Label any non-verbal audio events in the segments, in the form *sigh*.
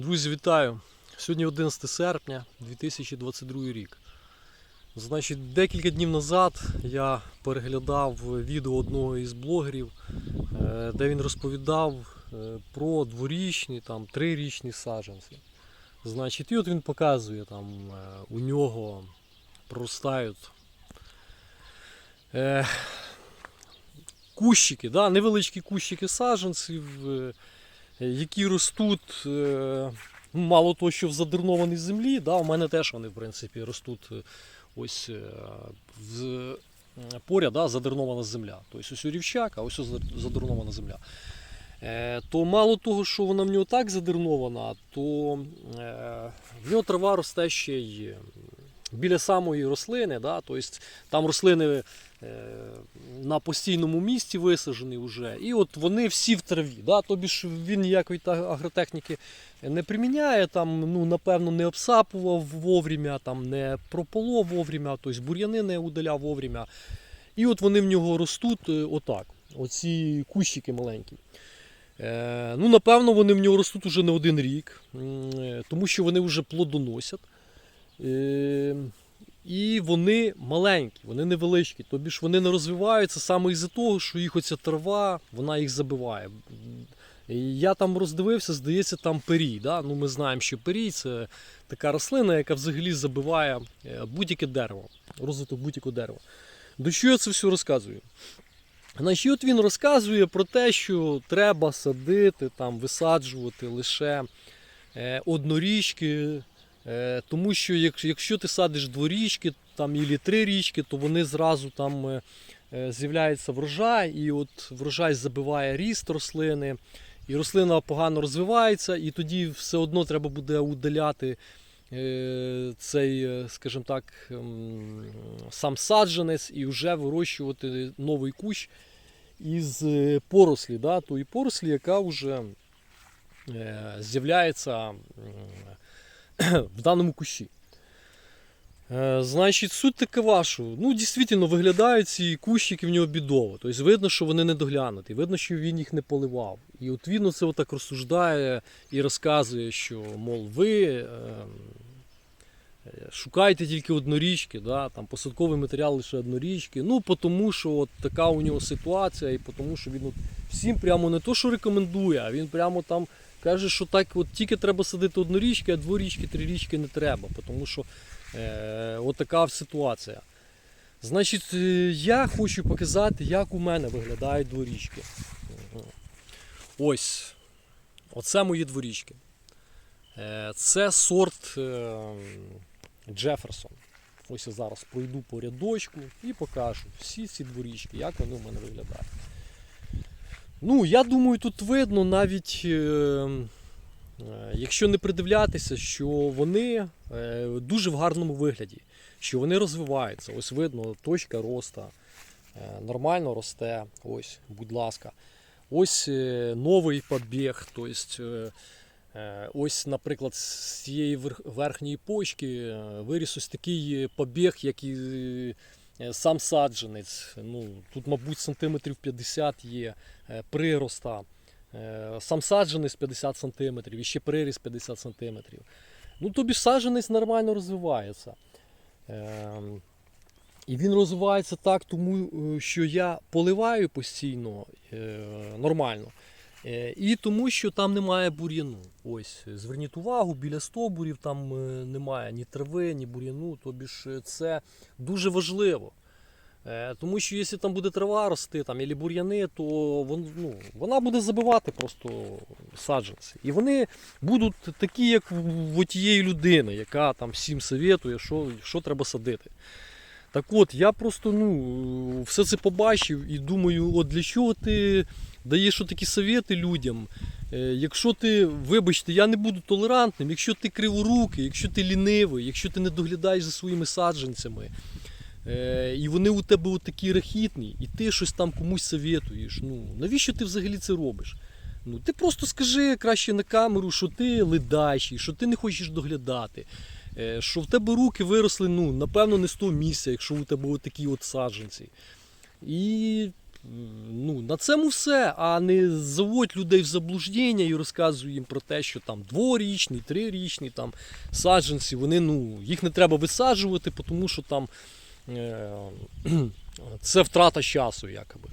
Друзі, вітаю! Сьогодні 11 серпня 2022 рік. Значить, декілька днів назад я переглядав відео одного із блогерів, е, де він розповідав е, про дворічні, там, трирічні саджанці. Значить, і от він показує, там е, у нього проростають кущики, да, невеличкі кущики саджанців. Е, які ростуть е, мало того, що в задернованій землі, да, у мене теж вони в принципі ростуть е, ось поряд да, задернована земля. Тобто ось у рівчак, а ось задернована земля. То мало того, що вона в нього так задернована, то в нього трава росте ще й біля самої рослини. Да, тобто там рослини на постійному місці висаджені вже. І от вони всі в траві. Да? Тобі ж він ніякої агротехніки не приміняє, там, ну, напевно, не обсапував вовремя, там, не прополов вовремя, тобто бур'яни не удаляв вовремя. І от вони в нього ростуть е, отак. Оці кущики маленькі. Е, ну, напевно, вони в нього ростуть уже не один рік, е, тому що вони вже плодоносять. І вони маленькі, вони невеличкі. Тобі ж вони не розвиваються саме із-за того, що їх оця трава, вона їх забиває. Я там роздивився, здається, там перій. Да? Ну, ми знаємо, що перій це така рослина, яка взагалі забиває е, будь-яке дерево, розвиток будь-якого дерева. До чого я це все розказую? Значить, от він розказує про те, що треба садити, там, висаджувати лише е, однорічки, Тому що як- якщо ти садиш дворічки там, і три річки, то вони зразу там е, е, з'являється врожай, і от врожай забиває ріст рослини, і рослина погано розвивається, і тоді все одно треба буде удаляти е, цей, е, скажімо так, ем, сам саджанець і вже вирощувати новий кущ із е, порослі, да, тої порослі, яка вже е, з'являється. *clears throat* в даному кущі. Е, Значить, суть така що, ну, дійсно виглядають ці кущики в нього бідово. Тобто видно, що вони не доглянуті, видно, що він їх не поливав. І от він оце отак розсуждає і розказує, що, мов, ви е, е, шукайте тільки однорічки, да, там, посадковий матеріал лише однорічки. Ну, тому що от така у нього ситуація, і тому що він от всім прямо не то, що рекомендує, а він прямо там Каже, що так от тільки треба садити однорічки, а дворічки, трирічки не треба, тому що е, от така ситуація. Значить, е, я хочу показати, як у мене виглядають дворічки. Ось. Оце мої дворічки. Е, це сорт е, Джеферсон. Ось я зараз пройду по рядочку і покажу всі ці дворічки, як вони в мене виглядають. Ну, я думаю, тут видно навіть, е, е, якщо не придивлятися, що вони е, дуже в гарному вигляді, що вони розвиваються. Ось видно, точка роста нормально росте. Ось, будь ласка. Ось новий побіг. Тобто, ось, наприклад, з цієї верхньої почки виріс ось такий побіг, як і сам саджанець. Ну, тут, мабуть, сантиметрів 50 є прироста. Е, Сам саджанець 50 см, і ще приріс 50 см. Ну, тобі саджанець нормально розвивається. Ем, І він розвивається так, тому е, що я поливаю постійно е, нормально. Е, І тому, що там немає бур'яну. Ось, зверніть увагу, біля стовбурів там е, немає ні трави, ні бур'яну. Тобі ж е, це дуже важливо. Е, Тому що якщо там буде трава рости, там, або бур'яни, то вон, ну, вона буде забивати просто саджанці. І вони будуть такі, як в тієї людини, яка там всім советує, що, що треба садити. Так от, я просто ну, все це побачив і думаю, от для чого ти даєш такі совєти людям? Е, Якщо ти, вибачте, я не буду толерантним, якщо ти криворукий, якщо ти лінивий, якщо ти не доглядаєш за своїми саджанцями, і вони у тебе такі рахітні, і ти щось там комусь советуєш, ну навіщо ти взагалі це робиш? Ну, ти просто скажи краще на камеру, що ти ледачий, що ти не хочеш доглядати, е, що в тебе руки виросли, ну, напевно, не з того місця, якщо у тебе такі от саджанці. І ну, на цьому все, а не заводь людей в заблуждення і розказуй їм про те, що там дворічний, трирічний там саджанці, вони, ну, їх не треба висаджувати, тому що там е, це втрата часу, якоби.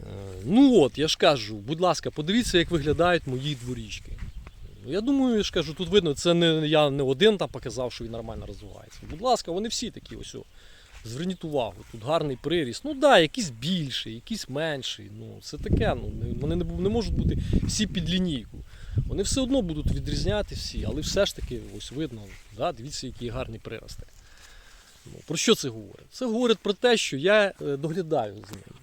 Е, Ну от, я ж кажу, будь ласка, подивіться, як виглядають мої дворічки. Я думаю, я ж кажу, тут видно, це не я не один там показав, що він нормально розвивається. Будь ласка, вони всі такі ось. о. Зверніть увагу, тут гарний приріст. Ну так, да, якийсь більший, якийсь менший. Ну, це таке. Ну, вони не, не можуть бути всі під лінійку. Вони все одно будуть відрізняти всі, але все ж таки, ось видно, да, дивіться, які гарні прирости. Ну, про що це говорить? Це говорить про те, що я е, доглядаю з ними.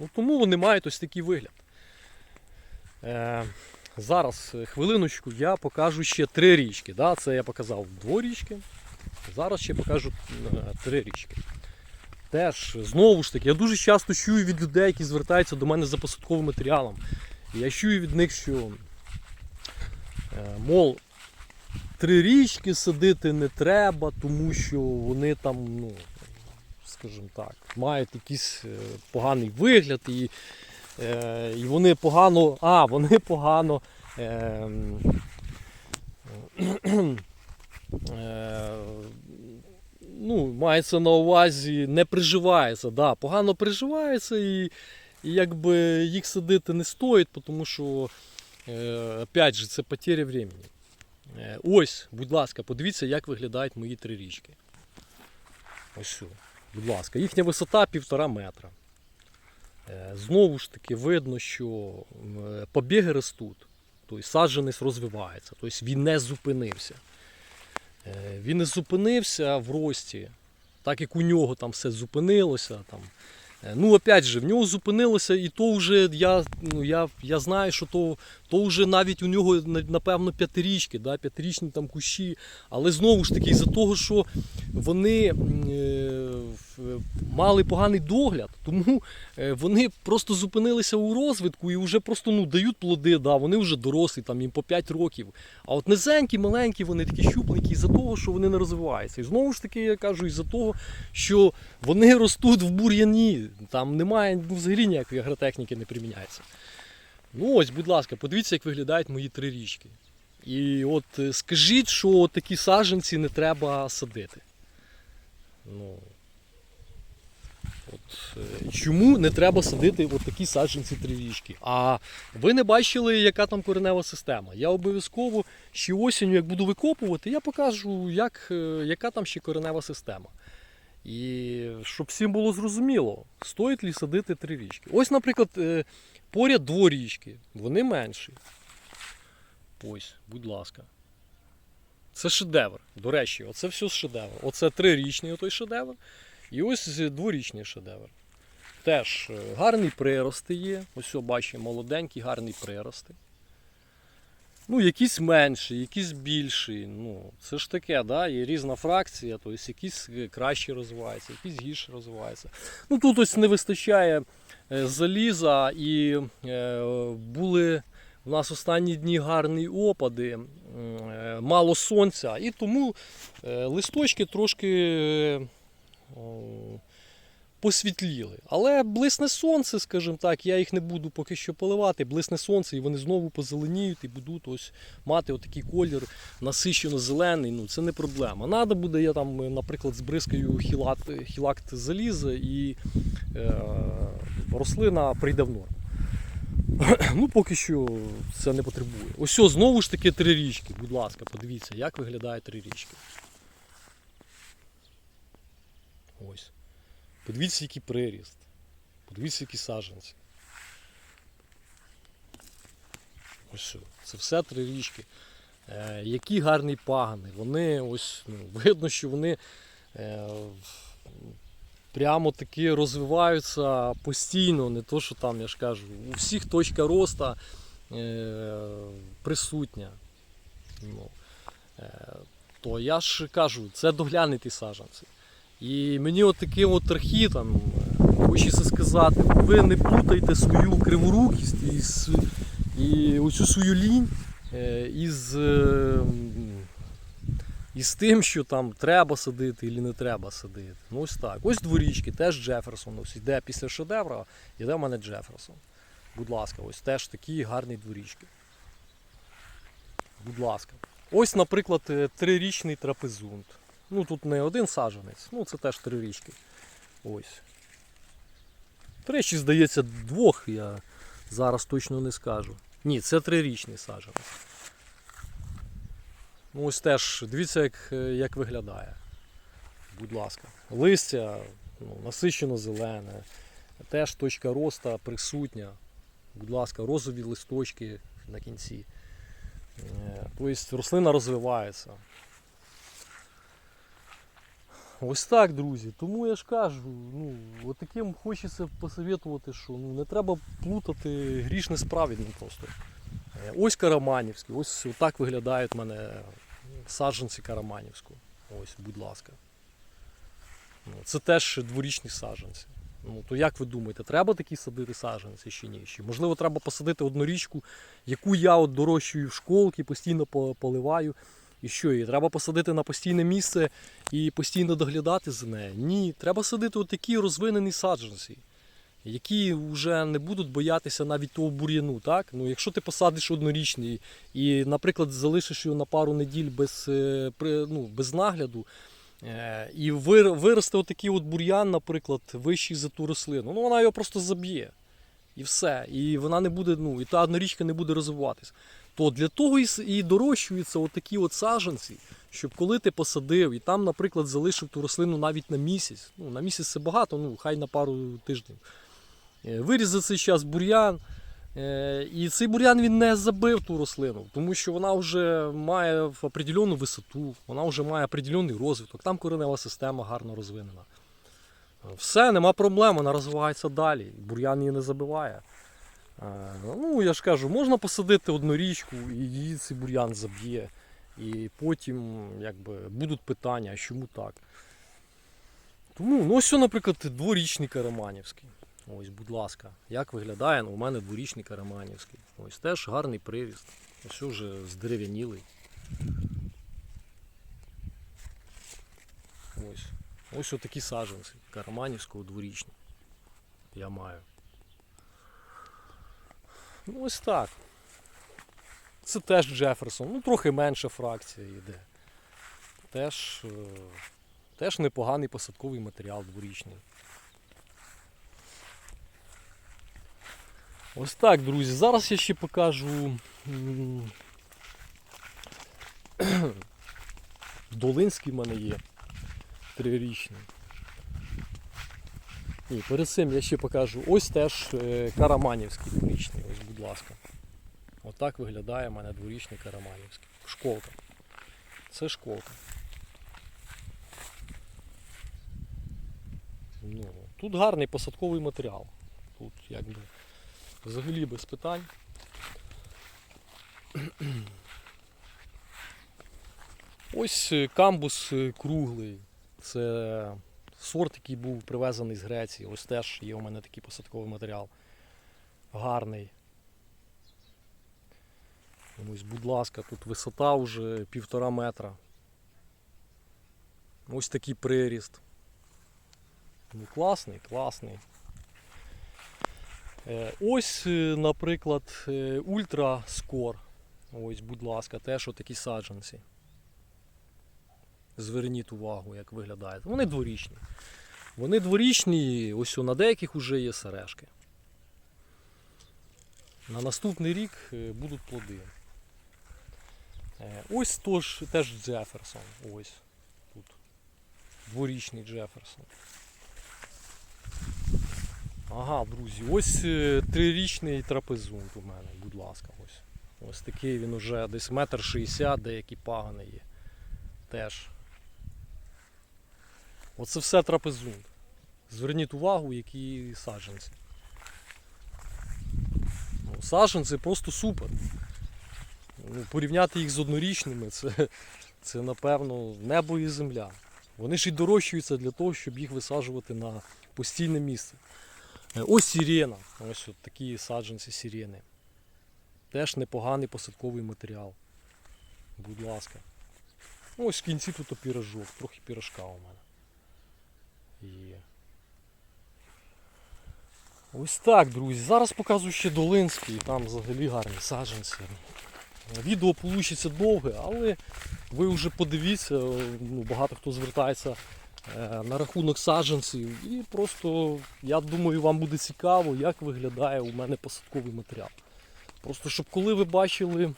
Ну, тому вони мають ось такий вигляд. Е, зараз, е, хвилиночку, я покажу ще три річки. Да? Це я показав дворічки. Зараз ще покажу е, три річки. Теж, знову ж таки, я дуже часто чую від людей, які звертаються до мене за посадковим матеріалом. Я чую від них, що, мов, три річки садити не треба, тому що вони там, ну, скажімо так, мають якийсь е, поганий вигляд і, е, і вони погано. А, вони *laughs* погано. Е, е, ну, мається на увазі, не приживається. Да, погано приживається і, і якби їх садити не стоїть, тому що, е, опять же, це потеря времени. Е, ось, будь ласка, подивіться, як виглядають мої три річки. Ось будь ласка, їхня висота півтора метра. Е, Знову ж таки, видно, що е, побіги ростуть, тобто саджанець розвивається, тобто він не зупинився. Він не зупинився в рості, так як у нього там все зупинилося. Там. Е, Ну, опять же, в нього зупинилося, і то вже я, ну, я, я знаю, що то, то вже навіть у нього напевно п'ятирічки, да, п'ятирічні там кущі. Але знову ж таки, із-за того, що вони е, мали поганий догляд, тому е, вони просто зупинилися у розвитку і вже просто ну, дають плоди, да, вони вже дорослі, там, їм по 5 років. А от низенькі, маленькі, вони такі щупленькі, із-за того, що вони не розвиваються. І знову ж таки, я кажу, із-за того, що вони ростуть в бур'яні. Там немає ну, взагалі ніякої агротехніки не приміняється. Ну ось, будь ласка, подивіться, як виглядають мої три річки. І от е, скажіть, що такі саджанці не треба садити. Ну, от, е, чому не треба садити от такі саджанці трирічки? А ви не бачили, яка там коренева система. Я обов'язково ще осінню, як буду викопувати, я покажу, як, е, яка там ще коренева система. І щоб всім було зрозуміло, стоїть ли садити три річки. Ось, наприклад, е, поряд дворічки, вони менші. Ось, будь ласка. Це шедевр. До речі, оце все шедевр. Оце трирічний отой шедевр. І ось дворічний шедевр. Теж е, гарні прирости є. Ось бачимо, молоденькі, гарні прирости. Ну, якісь менші, якісь більші. Ну, це ж таке, да? є різна фракція, тобто якісь е, краще розвиваються, якісь гірше розвиваються. Ну тут ось не вистачає е, заліза і е, були в нас останні дні гарні опади, мало сонця, і тому листочки трошки посвітліли. Але блисне сонце, скажімо так, я їх не буду поки що поливати, блисне сонце, і вони знову позеленіють і будуть ось мати отакий колір насичено зелений. Ну це не проблема. Надо буде, я там, е, наприклад, збризкаю хілат, хілакт заліза і е, рослина прийде в норму. *clears throat* Ну, поки що це не потребує. Ось знову ж таки три річки. Будь ласка, подивіться, як виглядає три річки. Ось. Подивіться, який приріст. Подивіться, які саджанці. Ось що. Це все три річки. Е, які гарні пагани. Вони ось, ну, *laughs* видно, що вони е, прямо таки розвиваються постійно, не то, що там, я ж кажу, у всіх точка росту е, присутня. Ну, е, то я ж кажу, це доглянуті саджанці. І мені от таким от е, хочеться сказати, ви не плутайте свою криворукість із, і оцю свою лінь е, із е, м, і з тим, що там треба садити і не треба садити. Ну ось так. Ось дворічки, теж Джеферсон. Ось йде після шедевра, йде в мене Джеферсон. Будь ласка, ось теж такі гарні дворічки. Будь ласка. Ось, наприклад, трирічний трапезунт. Ну тут не один саджанець, ну це теж три річки. Ось. Чи, здається, двох, я зараз точно не скажу. Ні, це трирічний саджанець. Ну ось теж, дивіться, як, е, як виглядає. Будь ласка. Листя ну, насичено зелене, теж точка роста присутня. Будь ласка, розові листочки на кінці. Тобто рослина розвивається. Ось так, друзі. Тому я ж кажу, ну, от таким хочеться посоветувати, що ну, не треба плутати грішне з праведним просто. Е, Ось Караманівський, ось так виглядають в мене саджанці Караманівського. Ось, будь ласка. Ну, Це теж дворічні саджанці. Ну, то як ви думаєте, треба такі садити саджанці чи ні? Чи можливо треба посадити однорічку, яку я от дорощую в школки, постійно поливаю. І що, її треба посадити на постійне місце і постійно доглядати за нею? Ні, треба садити такі розвинені саджанці, які вже не будуть боятися навіть того бур'яну. Так? Ну, якщо ти посадиш однорічний і, наприклад, залишиш його на пару неділь без, е, ну, без нагляду, е, і виросте отакий от бур'ян, наприклад, вищий за ту рослину, ну вона його просто заб'є. І все. І вона не буде, ну, і та однорічка не буде розвиватися. То для того і, дорощуються отакі от саджанці, щоб коли ти посадив і там, наприклад, залишив ту рослину навіть на місяць. Ну, на місяць це багато, ну хай на пару тижнів. Е, Виріс за цей час бур'ян. е, І цей бур'ян він не забив ту рослину, тому що вона вже має определену висоту, вона вже має определений розвиток, там коренева система гарно розвинена. Все, нема проблем, вона розвивається далі. Бур'ян її не забиває. Ну, я ж кажу, можна посадити одну річку, і її цей бур'ян заб'є. І потім якби, будуть питання, а чому так. Тому, ну ось, наприклад, дворічний Караманівський. Ось, будь ласка, як виглядає ну, у мене дворічний Караманівський. Ось теж гарний приріст. Ось вже здерев'янілий. Ось. Ось отакі саджанці Караманівського дворічні. Я маю. Ну ось так. Це теж Джеферсон. Ну, трохи менша фракція йде. Теж, е, теж непоганий посадковий матеріал дворічний. Ось так, друзі. Зараз я ще покажу. *clears throat* Долинський в мене є. Трирічний. Ні, перед цим я ще покажу. Ось теж е, Караманівський дворічний. Ось, будь ласка. Отак виглядає в мене дворічний Караманівський. Школка. Це школка. Ну, тут гарний посадковий матеріал. Тут якби взагалі без питань. Ось е, камбус е, круглий. Це сорт, який був привезений з Греції. Ось теж є у мене такий посадковий матеріал. Гарний. Ось, будь ласка, тут висота вже півтора метра. Ось такий приріст. Ну, класний, класний. Е, Ось, е, наприклад, е, Ультра Скор. Ось, будь ласка, теж отакі саджанці. Зверніть увагу, як виглядають. Вони дворічні. Вони дворічні, ось на деяких вже є сережки. На наступний рік е, будуть плоди. Е, Ось тож, теж Джеферсон. Ось тут. Дворічний Джеферсон. Ага, друзі, ось е, трирічний трапезунт у мене, будь ласка, ось. Ось такий він уже десь метр шістдесят, деякі пагани є. Теж. Оце все трапезунт. Зверніть увагу, які саджанці. Ну, саджанці просто супер. Ну, порівняти їх з однорічними, це, це напевно небо і земля. Вони ж і дорощуються для того, щоб їх висаджувати на постійне місце. Ось сирена. Ось от такі саджанці сирени. Теж непоганий посадковий матеріал. Будь ласка. Ось в кінці тут пірожок, трохи пірожка у мене. Є. Ось так, друзі. Зараз показую ще Долинський, там взагалі гарні саджанці. Відео вийде довге, але ви вже подивіться, ну, багато хто звертається е, на рахунок саджанців. І просто, я думаю, вам буде цікаво, як виглядає у мене посадковий матеріал. Просто щоб коли ви бачили е,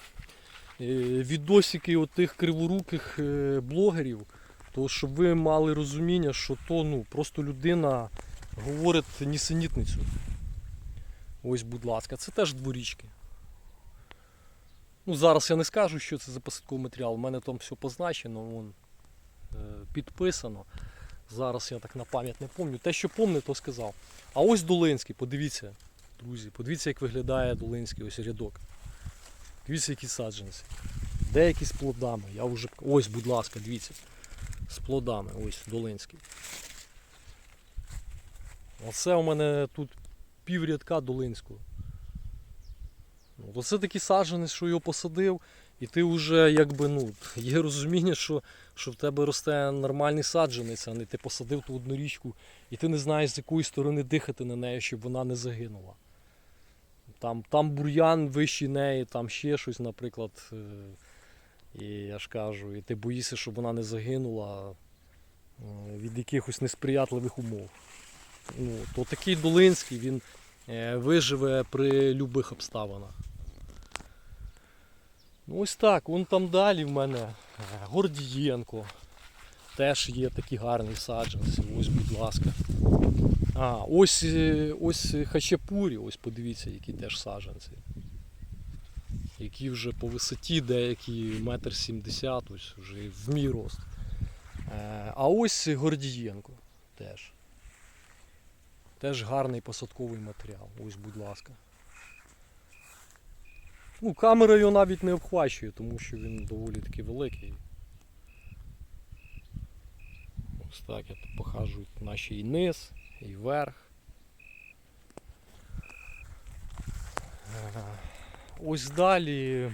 відосики отих криворуких е, блогерів, то щоб ви мали розуміння, що то ну, просто людина говорить нісенітницю. Ось, будь ласка, це теж дворічки. Ну, зараз я не скажу, що це за посадковий матеріал. У мене там все позначено, вон, е, підписано. Зараз я так на пам'ять не пам'ятаю. Те, що пам'ятаю, то сказав. А ось Долинський, подивіться, друзі, подивіться, як виглядає Долинський, ось рядок. Дивіться, які саджанці. Деякі з плодами. Я вже... Ось, будь ласка, дивіться. З плодами, ось Долинський. Оце у мене тут піврядка Долинського. Ну, це такий саджанець, що його посадив, і ти вже якби ну, *laughs* є розуміння, що, що в тебе росте нормальний саджанець, а не ти посадив ту одну річку, і ти не знаєш, з якої сторони дихати на неї, щоб вона не загинула. Там, там бур'ян вищий неї, там ще щось, наприклад. І я ж кажу, і ти боїшся, щоб вона не загинула е, від якихось несприятливих умов. Ну, то такий Долинський, він е, виживе при любих обставинах. Ну ось так, вон там далі в мене е, Гордієнко. Теж є такі гарні саджанці. Ось, будь ласка. А, ось, ось хачапурі, ось подивіться, які теж саджанці. Які вже по висоті, деякі метр сімдесят, ось вже в мій рост. Е, А ось Гордієнко теж. Теж гарний посадковий матеріал. Ось, будь ласка. Ну, камера його навіть не обхвачує, тому що він доволі таки великий. Ось так я тут покажу наші і низ, і верх. Ось далі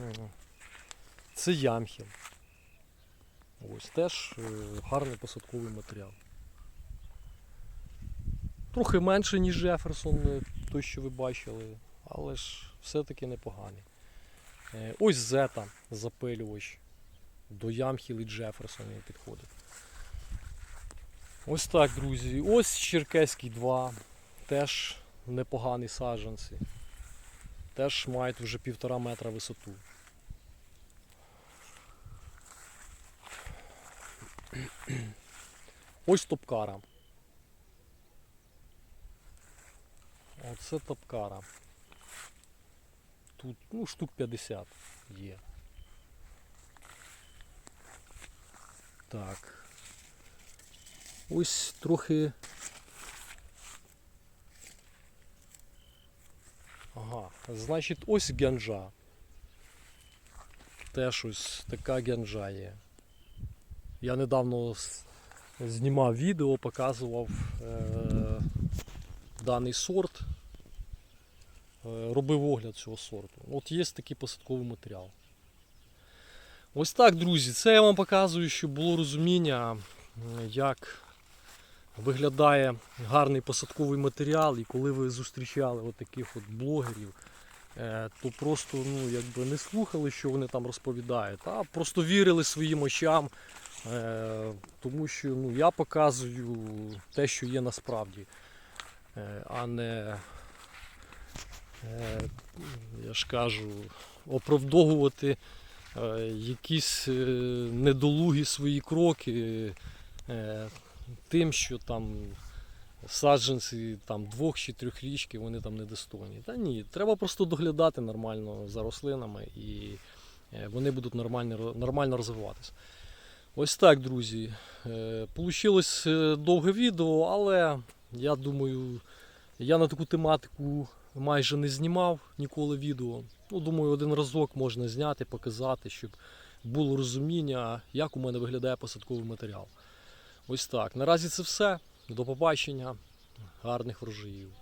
е, це ямхіл. Ось теж е, гарний посадковий матеріал. Трохи менше, ніж Джеферсон, е, той, що ви бачили, але ж все-таки непоганий. Ось Зета запилювач. До Ямхіл і Джеферсон підходить. Ось так, друзі. Ось Черкеський 2. Теж непогані саджанці. Теж мають вже півтора метра висоту. *clears throat* Ось топкара. Оце топкара. Тут ну, штук 50 є. Так. Ось трохи. Ага, значить ось гянжа. Теж ось така гянжа є. Я недавно знімав відео, показував е- даний сорт, е, робив огляд цього сорту. От є такий посадковий матеріал. Ось так, друзі, це я вам показую, щоб було розуміння, як виглядає гарний посадковий матеріал, і коли ви зустрічали таких от блогерів, е, то просто ну, якби не слухали, що вони там розповідають, а просто вірили своїм очам. Е, тому що ну, я показую те, що є насправді, е, а не, я ж кажу, оправдовувати якісь недолугі свої кроки тим, що там саджанці там, двох чи трьох річки, вони там недостойні. Та ні, треба просто доглядати нормально за рослинами і е, вони будуть нормально, нормально розвиватися. Ось так, друзі. Е, Получилось е, довге відео, але я думаю, я на таку тематику майже не знімав ніколи відео. Ну, думаю, один разок можна зняти, показати, щоб було розуміння, як у мене виглядає посадковий матеріал. Ось так. Наразі це все. До побачення. Гарних врожаїв.